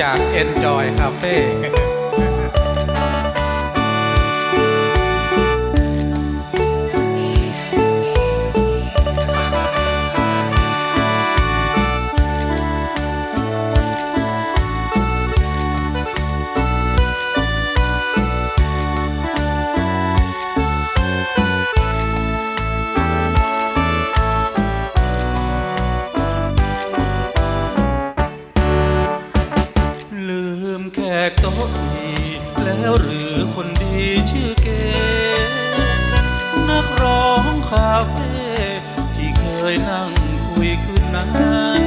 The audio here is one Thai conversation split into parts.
จาก Enjoy Cafe คาเฟ่ที่เคยนั่งคุยคืนนั้น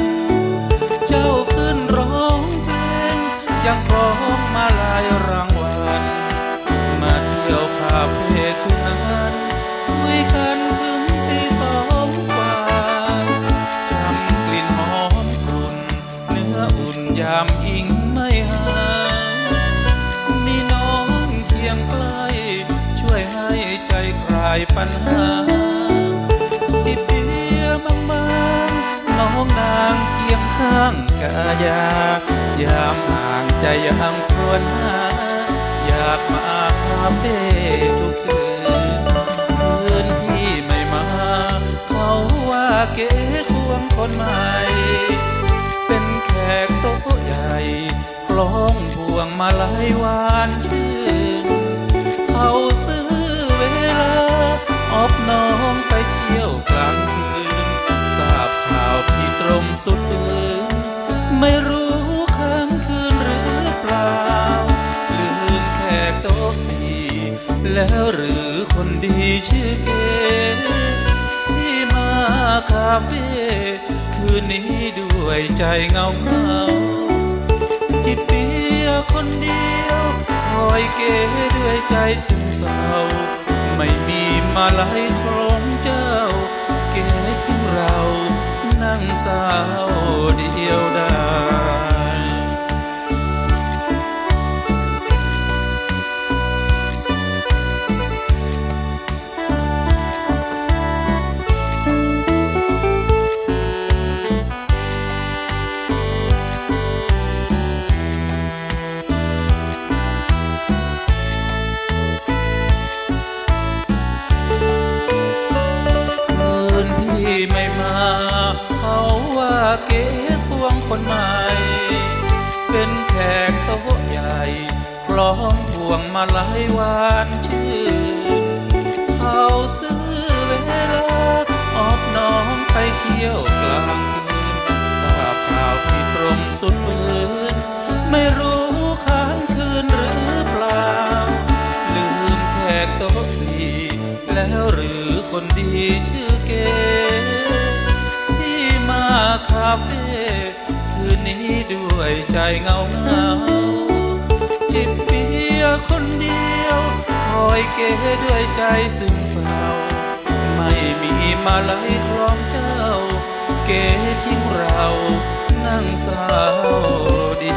เจ้าขึ้นร้องเพลงยังคล้องมาลายรางวัลมาเที่ยวคาเฟ่คืนนั้นคุยกันถึงตีสองกว่าจำกลิ่นหอมกลุ่นเนื้ออุ่นยามอิงไม่หายมีน้องเคียงใกล้ช่วยให้ใจคลายปัญหา ข้างกายายามห่างใจยังครวญหาอยากมาคาเฟ่ทุกคืน คืนพี่ไม่มา เขาว่าเก๋ควงคนใหม่ เป็นแขกโต๊ะใหญ่คล้องพวงมาลัยหวานชื่น แล้วหรือคนดีชื่อเก๋ที่มาคาเฟ่คืนนี้ด้วยใจเงาเงาจิบเบียคนเดียวคอยเก๋ด้วยใจซึมเศร้า ไม่มีมาลัยของเจ้า เก๋ทิ้งเรา นั่งเศร้าเดียวดา เก๋ควงคนใหม่ เป็นแขกโต๊ะใหญ่คล้องพวงมาลัยวานชื่นเขาซื้อเวลาออบน้องไปเที่ยวกลางคืนทราบข่าวพี่ตรงสุดฝืนไม่รู้ค้างคืนหรือเปล่า ลืมแขกโต๊ะสี่แล้วหรือคนดีชื่อเก๋ คาเฟ่คืนนี้ด้วยใจเงาเงาจิบเบียร์คนเดียวคอยเก๋ด้วยใจซึมเศร้าไม่มีมาลัยคล้องเจ้า เก๋ทิ้งเรานั่งเศร้าเดี